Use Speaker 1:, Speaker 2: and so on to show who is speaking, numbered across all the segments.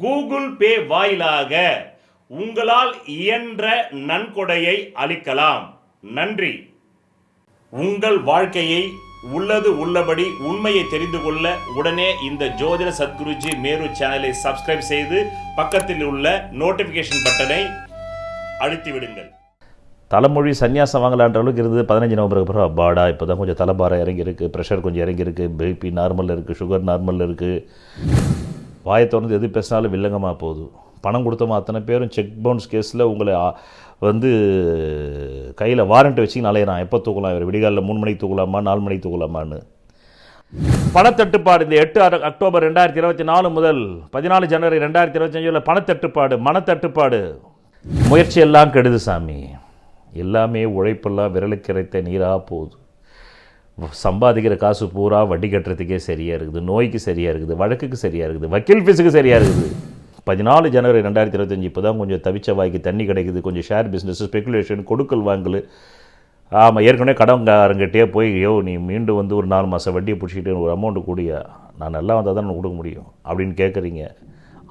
Speaker 1: Google Pay வாயிலாக உங்களால் இயன்ற நன்கொடையை அளிக்கலாம். நன்றி. உங்கள் வாழ்க்கையை உள்ளது உள்ளபடி உண்மையை தெரிந்து கொள்ள உடனே இந்த ஜோதிட சத்குருஜி மேரு சேனலை சப்ஸ்கிரைப் செய்து பக்கத்தில் உள்ள நோட்டிஃபிகேஷன் பட்டனை அழுத்தி விடுங்கள்
Speaker 2: தலைமொழி சன்னியாசம் வாங்கலான்ற அளவுக்கு இருந்தது பதினஞ்சு நவம்பருக்கு அப்புறம் அப்பாடா இப்போ தான் கொஞ்சம் தலைபாரம் இறங்கியிருக்கு. ப்ரெஷர் கொஞ்சம் இறங்கியிருக்கு. பிபி நார்மலில் இருக்குது சுகர் நார்மலில் இருக்குது வாயை திறந்து எது பேசினாலும் வில்லங்கமாக போகுது. பணம் கொடுத்தமா அத்தனை பேரும் செக் பவுன்ஸ் கேஸில் உங்களை வந்து கையில் வாரண்ட் வச்சு அலையிறான் எப்போ தூக்கலாம்? இவர் விடிகாலில் மூணு மணிக்கு தூக்கலாமா? நாலு மணிக்கு தூக்கலாமான்னு. பணத்தட்டுப்பாடு இந்த எட்டு அர- அக்டோபர் ரெண்டாயிரத்தி இருபத்தி நாலு முதல் பதினாலு ஜனவரி ரெண்டாயிரத்தி இருபத்தி அஞ்சில் பணத்தட்டுப்பாடு மனத்தட்டுப்பாடு. முயற்சி எல்லாம் கெடுது சாமி. எல்லாமே உழைப்பெல்லாம் விரலுக்கு இறைத்த நீராக போகுது. சம்பாதிக்கிற காசு பூரா வட்டி கட்டுறதுக்கே சரியாக இருக்குது நோய்க்கு சரியாக இருக்குது வழக்குக்கு சரியாக இருக்குது வக்கீல் ஃபீஸுக்கு சரியாக இருக்குது. பதினாலு ஜனவரி ரெண்டாயிரத்தி இருபத்தஞ்சி இப்போ தான் கொஞ்சம் தவிச்ச வாய்க்கு தண்ணி கிடைக்குது கொஞ்சம் ஷேர் பிஸ்னஸ் ஸ்பெகுலேஷன் கொடுக்கல் வாங்கல். ஆமாம் ஏற்கனவே கடன்காரங்கிட்டே போய் ஐயோ நீ மீண்டும் வந்து ஒரு நாலு மாதம் வட்டியை பிடிச்சிக்கிட்டு ஒரு அமௌண்ட்டு கூடியா? நான் நல்லா வந்தால் தான் கொடுக்க முடியும்? அப்படின்னு கேட்குறீங்க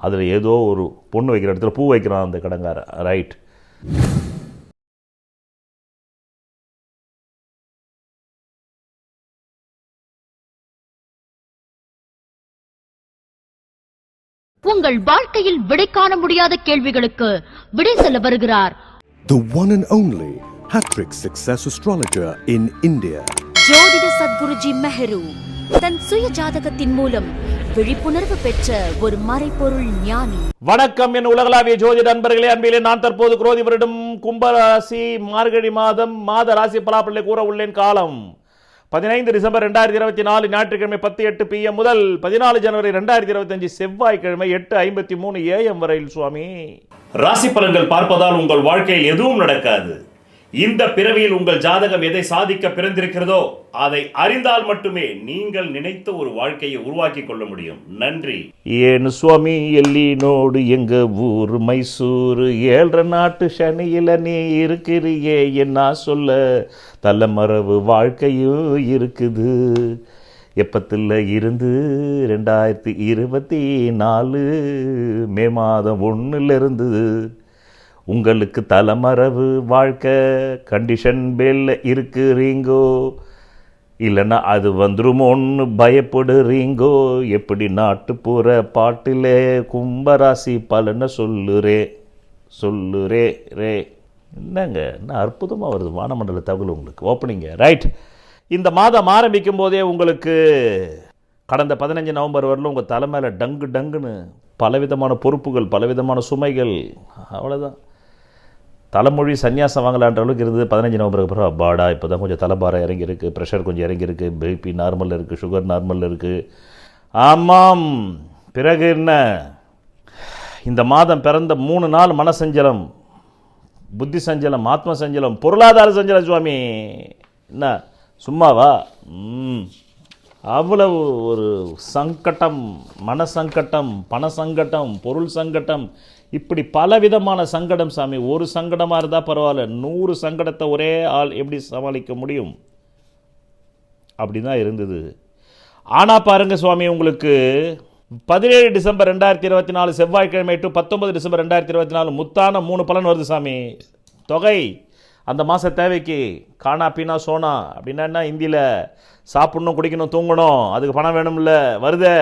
Speaker 2: அதில் ஏதோ ஒரு பொண்ணு வைக்கிற இடத்துல பூ வைக்கிறான் அந்த கடங்கார ரைட்
Speaker 3: உங்கள் வாழ்க்கையில் விடை காண முடியாத கேள்விகளுக்கு விடை சொல்ல வருகிறார்.
Speaker 4: The one and only hat-trick success astrologer in India.
Speaker 5: ஜோதிட சத்குருஜி மெஹரு தன் சுய ஜாதகத்தின் மூலம் விழிப்புணர்வு பெற்ற ஒரு மறைபொருள் ஞானி.
Speaker 2: வணக்கம் என் உலகளாவிய ஜோதிட நண்பர்களே அன்பிலே நான் தற்போது குரோதி வருடம் கும்பராசி மார்கழி மாதம் மாத ராசி பலாப்பள்ளி கூற உள்ளேன் காலம். பதினைந்து டிசம்பர் ரெண்டாயிரத்தி இருபத்தி நாலு ஞாயிற்றுக்கிழமை பத்து எட்டு பிஎம் முதல் பதினாலு ஜனவரி ரெண்டாயிரத்தி இருபத்தஞ்சு செவ்வாய்க்கிழமை எட்டு ஐம்பத்தி மூணு ஏஎம் வரையில் சுவாமி.
Speaker 1: ராசி பலன்கள் பார்ப்பதால் உங்கள் வாழ்க்கையில் எதுவும் நடக்காது. இந்த பிறவியில் உங்கள் ஜாதகம் எதை சாதிக்க பிறந்திருக்கிறதோ அதை அறிந்தால் மட்டுமே நீங்கள் நினைத்த ஒரு வாழ்க்கையை உருவாக்கி கொள்ள முடியும். நன்றி.
Speaker 2: ஏன் சுவாமி எல்லினோடு எங்க ஊர் மைசூர்? ஏழ்ற நாட்டு சனியில நீ இருக்கிறியே என்ன சொல்ல? தலைமறைவு வாழ்க்கையும் இருக்குது. எப்பத்தில் இருந்து ரெண்டாயிரத்தி இருபத்தி நாலு மே மாதம் ஒன்றுலேருந்து உங்களுக்கு தலைமறைவு வாழ்க்கை கண்டிஷன் பேல்ல இருக்கிறீங்கோ இல்லைன்னா அது வந்துருமோன்னு பயப்படுறீங்கோ எப்படி நாட்டுப்புற பாட்டிலே கும்பராசி பலனை சொல்லுறே சொல்லுறே ரே என்னங்க என்ன அற்புதமாக வருது. வானமண்டல தகவல் உங்களுக்கு. ஓப்பனிங்க ரைட் இந்த மாதம் ஆரம்பிக்கும் போதே உங்களுக்கு கடந்த பதினஞ்சு நவம்பர் வரலும் உங்கள் தலை மேலே டங்கு டங்குன்னு பலவிதமான பொறுப்புகள் பலவிதமான சுமைகள். அவ்வளோதான் தலைமொழி சன்னியாசம் வாங்கலான்ற அளவுக்கு இருந்தது. பதினஞ்சு நவம்பருக்கு அப்புறம் அப்பாடா இப்போ தான் கொஞ்சம் தலைபாரம் இறங்கியிருக்கு ப்ரெஷர் கொஞ்சம் இறங்கியிருக்கு பிபி நார்மலில் இருக்குது சுகர் நார்மலில் இருக்குது ஆமாம் பிறகு என்ன? இந்த மாதம் பிறந்த மூணு நாள் மனசஞ்சலம் புத்தி சஞ்சலம் ஆத்ம சஞ்சலம் பொருளாதார சஞ்சலம் சுவாமி. என்ன சும்மாவா? அவ்வளவு ஒரு சங்கட்டம் மன சங்கட்டம் பண சங்கட்டம் பொருள் சங்கட்டம் இப்படி பலவிதமான சங்கடம் சாமி. ஒரு சங்கடமாக இருந்தால் பரவாயில்ல. நூறு சங்கடத்தை ஒரே ஆள் எப்படி சமாளிக்க முடியும்? அப்படி தான் இருந்தது. ஆனால் பாருங்க சுவாமி உங்களுக்கு பதினேழு டிசம்பர் ரெண்டாயிரத்தி இருபத்தி நாலு செவ்வாய்க்கிழமை டு பத்தொன்பது டிசம்பர் ரெண்டாயிரத்தி இருபத்தி நாலு முத்தான மூணு பலன் வருது சாமி. தொகை அந்த மாத தேவைக்கு காணா பீனா சோனா அப்படின்னா என்ன? ஹிந்தியில் சாப்பிடணும் குடிக்கணும் தூங்கணும் அதுக்கு பணம் வேணும்ல வருதே.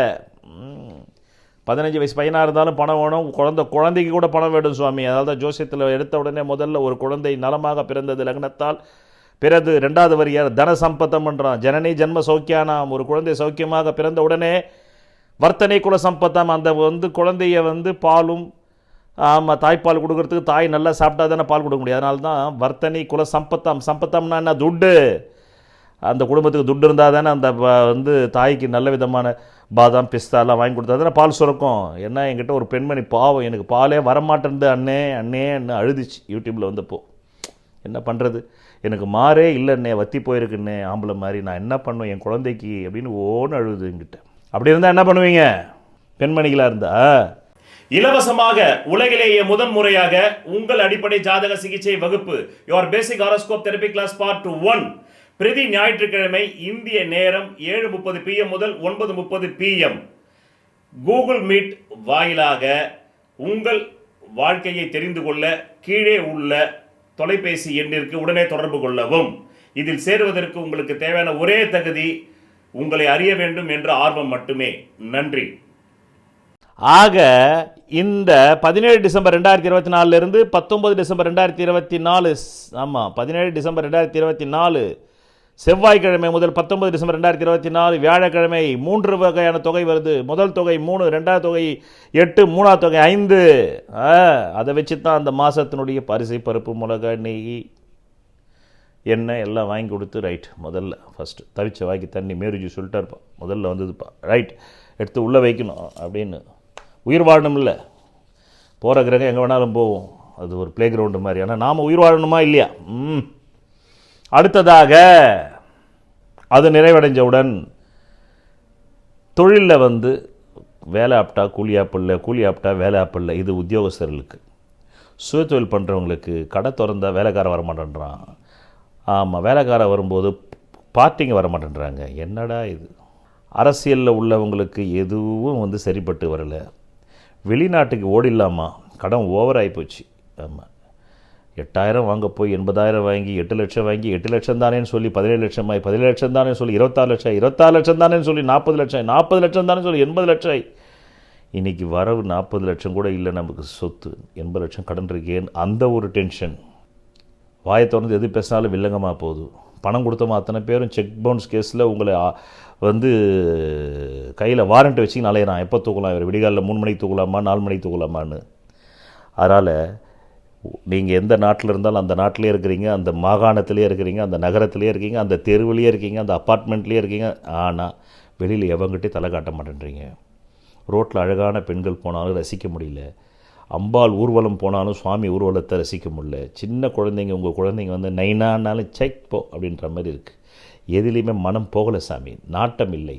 Speaker 2: பதினஞ்சு வயசு பையனாக இருந்தாலும் பணம் வேணும். குழந்தை குழந்தைக்கு கூட பணம் வேணும் சுவாமி. அதாவது தான் ஜோசியத்தில் எடுத்த உடனே முதல்ல ஒரு குழந்தை நலமாக பிறந்தது லக்னத்தால். பிறகு ரெண்டாவது வரியார் தன சம்பத்தம் என்றான். ஜனனி ஜென்ம சௌக்கியானாம். ஒரு குழந்தை சௌக்கியமாக பிறந்த உடனே வர்த்தனை குல சம்பத்தம். அந்த வந்து குழந்தைய வந்து பாலும் ஆமாம் தாய்ப்பால் கொடுக்கறதுக்கு தாய் நல்லா சாப்பிட்டா தானே பால் கொடுக்க முடியும். அதனால தான் வர்த்தனை குல சம்பத்தம். சம்பத்தம்னா என்ன? துட்டு. அந்த குடும்பத்துக்கு துட்டு இருந்தால் தானே அந்த ப- வந்து தாய்க்கு நல்ல விதமான பாதாம் பிஸ்தாலாம் வாங்கி கொடுத்தா பால் சுரக்கும். என்ன என்கிட்ட ஒரு பெண்மணி பாவம் எனக்கு பாலே வரமாட்டேன்து அண்ணே அண்ணே அண்ணே அழுதுச்சு யூடியூப்பில் வந்தப்போ. என்ன பண்ணுறது எனக்கு மாறே இல்லைண்ணே வத்தி போயிருக்குண்ணே ஆம்பளை மாதிரி. நான் என்ன பண்ணுவேன் என் குழந்தைக்கு அப்படின்னு ஓன்னு அழுது என்கிட்ட. அப்படி இருந்தால் என்ன பண்ணுவீங்க? பெண்மணிகளாக இருந்தா?
Speaker 1: இலவசமாக உலகிலேயே முதன் முறையாக உங்கள் அடிப்படை ஜாதக சிகிச்சை வகுப்பு. Your basic horoscope therapy class part one பிரதி ஞாயிற்றுக்கிழமை இந்திய நேரம் ஏழு முப்பது பிஎம் முதல் ஒன்பது முப்பது பிஎம் கூகுள் மீட் வாயிலாக உங்கள் வாழ்க்கையை தெரிந்து கொள்ள கீழே உள்ள தொலைபேசி எண்ணிற்கு உடனே தொடர்பு கொள்ளவும். இதில் சேருவதற்கு உங்களுக்கு தேவையான ஒரே தகுதி உங்களை அறிய வேண்டும் என்ற ஆர்வம் மட்டுமே. நன்றி.
Speaker 2: ஆக இந்த பதினேழு டிசம்பர் ரெண்டாயிரத்தி இருபத்தி நாலுலேருந்து பத்தொம்பது டிசம்பர் ரெண்டாயிரத்தி இருபத்தி நாலு ஆமாம் பதினேழு டிசம்பர் ரெண்டாயிரத்தி இருபத்தி நாலு செவ்வாய்க்கிழமை முதல் பத்தொன்பது டிசம்பர் ரெண்டாயிரத்தி இருபத்தி நாலு வியாழக்கிழமை மூன்று வகையான தொகை வருது. முதல் தொகை மூணு ரெண்டாவது தொகை எட்டு மூணாவது தொகை ஐந்து. ஆ, அதை வச்சு தான் அந்த மாதத்தினுடைய பரிசை பருப்பு மிளகா நெய் எண்ணெய் எல்லாம் வாங்கி கொடுத்து ரைட் முதல்ல ஃபஸ்ட்டு தவிச்ச வாங்கி தண்ணி மேருஜி சொல்லிட்டாருப்பா முதல்ல வந்ததுப்பா. ரைட் எடுத்து உள்ளே வைக்கணும் அப்படின்னு. உயிர் வாழணும் இல்லை. போகிற கிரகம் எங்கே வேணாலும் போவோம். அது ஒரு ப்ளே கிரவுண்டு மாதிரி. ஆனால் நாம் உயிர் வாழணுமா இல்லையா? ம். அடுத்ததாக அது நிறைவடைஞ்சவுடன் தொழிலில் வந்து வேலை ஆப்டா கூலி ஆப்பில்ல கூலி ஆப்டா வேலை ஆப்பில்ல இது உத்தியோகஸ்தர்களுக்கு. சுய தொழில் பண்ணுறவங்களுக்கு கடை திறந்தால் வேலைக்காரன் வர மாட்டேன்றான் ஆமாம் வேலைக்காரன் வரும்போது பார்ட்டிங்க வர மாட்டேன்றாங்க என்னடா இது? அரசியலில் உள்ளவங்களுக்கு எதுவும் வந்து சரிப்பட்டு வரல. வெளிநாட்டுக்கு ஓடிடலாமா? கடன் ஓவர் ஆகிப்போச்சு ஆமாம் எட்டாயிரம் வாங்க போய் எண்பதாயிரம் வாங்கி எட்டு லட்சம் வாங்கி எட்டு லட்சம் தானேன்னு சொல்லி பதினேழு லட்சம் ஆகி பதினேழு லட்சம் தானே சொல்லி இருபத்தாறு லட்சம் இருபத்தாறு லட்சம் தானேன்னு சொல்லி நாற்பது லட்சம் நாற்பது லட்சம் தானே சொல்லி எண்பது லட்சம் ஆகி இன்றைக்கி வரவு நாற்பது லட்சம் கூட இல்லை நமக்கு சொத்து. எண்பது லட்சம் கடன் இருக்கேன்னு அந்த ஒரு டென்ஷன். வாயை திறந்து எது பேசினாலும் வில்லங்கமாக போகுது. பணம் கொடுத்தமா அத்தனை பேரும் செக் பவுன்ஸ் கேஸில் உங்களை வந்து கையில் வாரண்ட் வச்சு அலையிறான். எப்போ தூக்கலாம் இவர்? விடிகாலில் மூணு மணிக்கு தூக்கலாமா? நாலு மணிக்கு தூக்கலாமான்னு. அதனால் நீங்கள் எந்த நாட்டில் இருந்தாலும் அந்த நாட்டிலே இருக்கிறீங்க அந்த மாகாணத்திலே இருக்கிறீங்க அந்த நகரத்திலே இருக்கீங்க அந்த தெருவிலேயே இருக்கீங்க அந்த அப்பார்ட்மெண்ட்லேயே இருக்கீங்க. ஆனால் வெளியில் எவங்கிட்டே தலை காட்ட மாட்டேன்றீங்க. ரோட்டில் அழகான பெண்கள் போனாலும் ரசிக்க முடியல. அம்பாள் ஊர்வலம் போனாலும் சுவாமி ஊர்வலத்தை ரசிக்க முடியல. சின்ன குழந்தைங்க உங்கள் குழந்தைங்க வந்து நைனானாலும் செக் போ அப்படின்ற மாதிரி இருக்குது எதுலேயுமே மனம் போகலை சாமி. நாட்டம் இல்லை.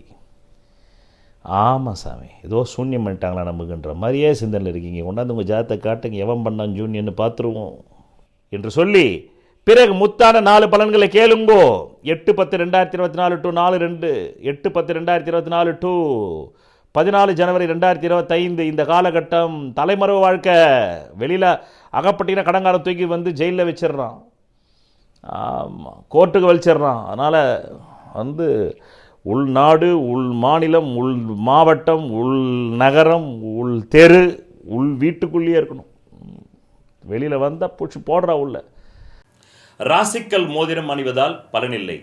Speaker 2: ஆமாம் சாமி. ஏதோ சூன்யம் பண்ணிட்டாங்களா நமக்குன்ற மாதிரியே சிந்தனையில் இருக்கீங்க. கொண்டாந்து உங்கள் ஜாத்தை காட்டுங்க. எவன் பண்ணான் ஜூனியர்னு பார்த்துருவோம் என்று சொல்லி பிறகு முத்தான நாலு பலன்களை கேளுங்கோ. எட்டு பத்து ரெண்டாயிரத்தி இருபத்தி நாலு டு நாலு ரெண்டு. எட்டு பத்து ரெண்டாயிரத்தி இருபத்தி நாலு டு. பதினாலு ஜனவரி ரெண்டாயிரத்தி இருபத்தைந்து இந்த காலகட்டம் தலைமறைவு வாழ்க்கை. வெளியில் அகப்பட்டின கடங்கார தூக்கி வந்து ஜெயிலில் வச்சிடுறான். ஆமாம் கோர்ட்டுக்கு வலிச்சிடுறான். அதனால் வந்து உள்நாடு உள் மாநிலம் உள் மாவட்டம் உள் நகரம் உள் தெரு உள் வீட்டுக்குள்ளேயே இருக்கணும். வெளியில் வந்தால் பூச்சி போடுறா உள்ள.
Speaker 1: ராசிக்கல் மோதிரம் அணிவதால் பலனில்லை.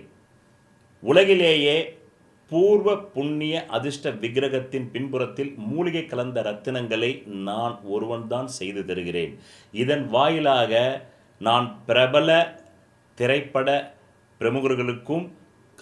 Speaker 1: உலகிலேயே பூர்வ புண்ணிய அதிர்ஷ்ட விக்கிரகத்தின் பின்புறத்தில் மூலிகை கலந்த ரத்தினங்களை நான் ஒருவன்தான் செய்து தருகிறேன். இதன் வாயிலாக நான் பிரபல திரைப்பட பிரமுகர்களுக்கும்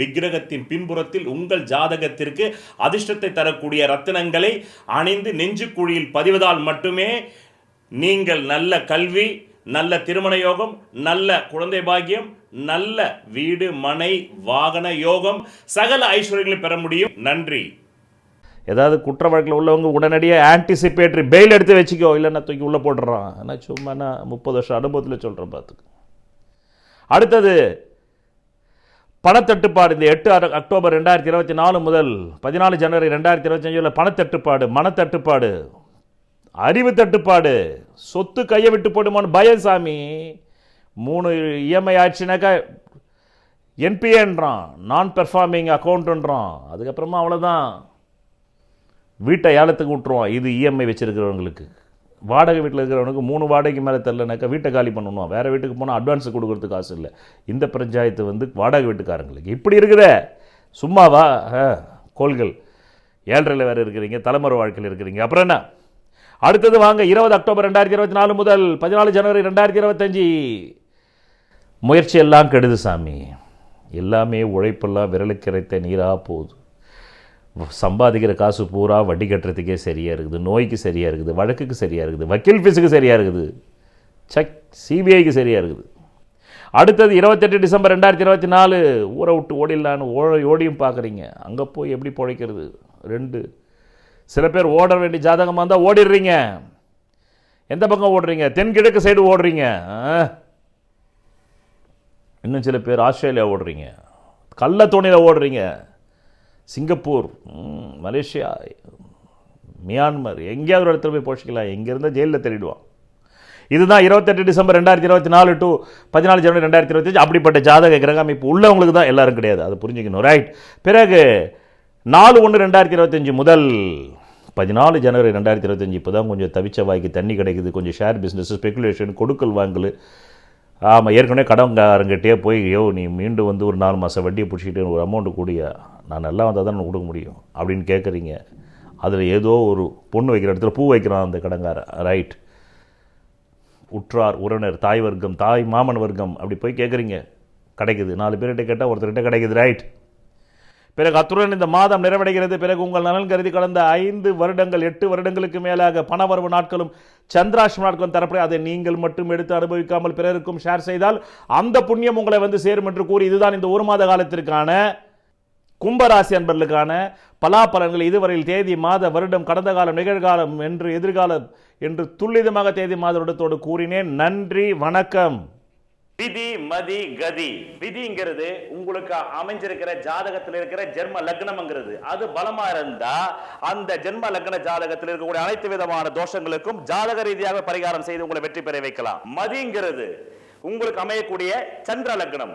Speaker 1: விக்கிரகத்தின் பின்புறத்தில் உங்கள் ஜாதகத்திற்கு அதிர்ஷ்டத்தை தரக்கூடிய ரத்தினங்களை அணிந்து நெஞ்சுக்குழியில் பதிவதால் மட்டுமே நீங்கள் நல்ல கல்வி நல்ல திருமண யோகம் நல்ல குழந்தை பாக்கியம் நல்ல வீடு மனை வாகன யோகம் சகல ஐஸ்வர்யங்களை பெற முடியும். நன்றி.
Speaker 2: ஏதாவது குற்ற வழக்கில் உள்ளவங்க உடனடியாக ஆன்டிசிபேட்டரி பெயில் எடுத்து வச்சுக்கோ இல்லைன்னா தூக்கி உள்ளே போட்டுறான் ஆனால் சும்மா நான் முப்பது வருஷம் அனுபவத்தில் சொல்கிறேன் பார்த்துக்கு. அடுத்தது பணத்தட்டுப்பாடு. இந்த எட்டு அக்டோபர் ரெண்டாயிரத்தி இருபத்தி நாலு முதல் பதினாலு ஜனவரி ரெண்டாயிரத்தி இருபத்தஞ்சில் பணத்தட்டுப்பாடு மனத்தட்டுப்பாடு அறிவு தட்டுப்பாடு சொத்து கையை விட்டு போடுமான்னு பயம் சாமி. மூணு இஎம்ஐ ஆச்சுனாக்கா என்பிஏன்றான் நான் பெர்ஃபார்மிங் அக்கௌண்ட்டுன்றான் அதுக்கப்புறமா அவ்வளோதான் வீட்டை ஏலத்துக்கு விட்டுருவான். இது இஎம்ஐ வச்சுருக்கிறவங்களுக்கு.
Speaker 1: வாடகை வீட்டில் இருக்கிறவனுக்கு மூணு வாடகைக்கு மேலே தெரிலனாக்கா வீட்டை காலி பண்ணணும். வேறு வீட்டுக்கு போனால் அட்வான்ஸ் கொடுக்குறதுக்கு காசு இல்லை. இந்த பஞ்சாயத்து வந்து வாடகை வீட்டுக்காரங்களுக்கு. இப்படி இருக்குதே. சும்மாவா ஆ, கோள்கள். ஏழரையில் வேறு இருக்கிறீங்க தலைமுறை வாழ்க்கையில் இருக்கிறீங்க. அப்புறம் என்ன? அடுத்தது வாங்க. இருபது அக்டோபர் ரெண்டாயிரத்தி இருபத்தி நாலு முதல் பதினாலு ஜனவரி ரெண்டாயிரத்தி இருபத்தஞ்சி முயற்சி எல்லாம் கெடுது சாமி. எல்லாமே உழைப்பெல்லாம் விரலுக்கு இறைத்த நீராக போகுது. சம்பாதிக்கிற காசு பூரா வட்டி கட்டுறதுக்கே சரியாக இருக்குது நோய்க்கு சரியாக இருக்குது வழக்குக்கு சரியாக இருக்குது வக்கீல் ஃபீஸுக்கு சரியாக இருக்குது. செக் சிபிஐக்கு சரியாக இருக்குது. அடுத்தது இருபத்தெட்டு டிசம்பர் ரெண்டாயிரத்தி இருபத்தி நாலு ஊரை விட்டு ஓடிடலான்னு ஓ ஓடியும் பார்க்குறீங்க. அங்கே போய் எப்படி பிழைக்கிறது? ரெண்டு சில பேர் ஓட வேண்டிய ஜாதகமாக இருந்தால் ஓடிடுறீங்க. எந்த பக்கம் ஓடுறீங்க? தென்கிழக்கு சைடு ஓடுறீங்க. ஆ? இன்னும் சில பேர் ஆஸ்திரேலியா ஓடுறீங்க. கள்ள தோணியில் ஓடுறீங்க. சிங்கப்பூர் மலேசியா மியான்மர் எங்கேயாவது ஒரு இடத்துல போய் போஷிக்கலாம். எங்கே இருந்தால் ஜெயிலில் தேடிடுவான். இதுதான் இருபத்தெட்டு டிசம்பர் ரெண்டாயிரத்தி இருபத்தி நாலு டு பதினாலு ஜனவரி ரெண்டாயிரத்தி இருபத்தஞ்சு அப்படிப்பட்ட ஜாதக கிரக அமைப்பு உள்ளவங்களுக்கு தான் எல்லாரும் கிடையாது. அதை புரிஞ்சுக்கணும். ரைட் பிறகு நாலு ஒன்று ரெண்டாயிரத்தி இருபத்தஞ்சு முதல் பதினாலு ஜனவரி ரெண்டாயிரத்தி இருபத்தஞ்சு இப்போ தான் கொஞ்சம் தவிச்ச வாய்க்கு தண்ணி கிடைக்குது. கொஞ்சம் ஷேர் பிஸ்னஸ் ஸ்பெகுலேஷன் கொடுக்கல் வாங்கல். ஆமாம் ஏற்கனவே கடன்காரங்கிட்டே போய் ஐயோ நீ மீண்டும் வந்து ஒரு நாலு மாதம் வட்டியை பிடிச்சிக்கிட்டு ஒரு அமௌண்ட்டு கூடிய? நான் நல்லா வந்தால் தான் கொடுக்க முடியும் அப்படின்னு கேட்குறீங்க. அதில் ஏதோ ஒரு பொண்ணு வைக்கிற இடத்துல பூ வைக்கிறான் அந்த கடங்கார. ரைட் உற்றார் உறவினர் தாய் வர்க்கம் தாய் மாமன் வர்க்கம் அப்படி போய் கேட்குறீங்க. கிடைக்குது. நாலு பேர்கிட்ட கேட்டால் ஒருத்தர்கிட்ட கிடைக்குது. ரைட் பிறகு அத்துடன் இந்த மாதம் நிறைவடைகிறது. பிறகு உங்கள் நலன் கருதி கடந்த ஐந்து வருடங்கள் எட்டு வருடங்களுக்கு மேலாக பணவரவு நாட்களும் சந்திராஷ்டம நாட்களும் தரப்பட அதை நீங்கள் மட்டும் எடுத்து அனுபவிக்காமல் பிறருக்கும் ஷேர் செய்தால் அந்த புண்ணியம் உங்களை வந்து சேரும் என்று கூறி இதுதான் இந்த ஒரு மாத காலத்திற்கான கும்பராசி அன்பர்களுக்கான பலாபலன்கள் இதுவரையில் தேதி மாத வருடம் கடந்த காலம் நிகழ்காலம் என்று எதிர்காலம் என்று துல்லிதமாக தேதி மாத வருடத்தோடு கூறினேன். நன்றி வணக்கம். விதி மதி கதி. விதிங்கிறது உங்களுக்கு அமைஞ்சிருக்கிற ஜாதகத்தில் இருக்கிற ஜென்ம லக்னம்ங்கிறது. அது பலமா இருந்தா அந்த ஜென்ம லக்ன ஜாதகத்தில் இருக்கக்கூடிய அனைத்து விதமான தோஷங்களுக்கும் ஜாதக ரீதியாக பரிகாரம் செய்து உங்களை வெற்றி பெற வைக்கலாம். மதிங்கிறது உங்களுக்கு அமையக்கூடிய சந்திர லக்னம்.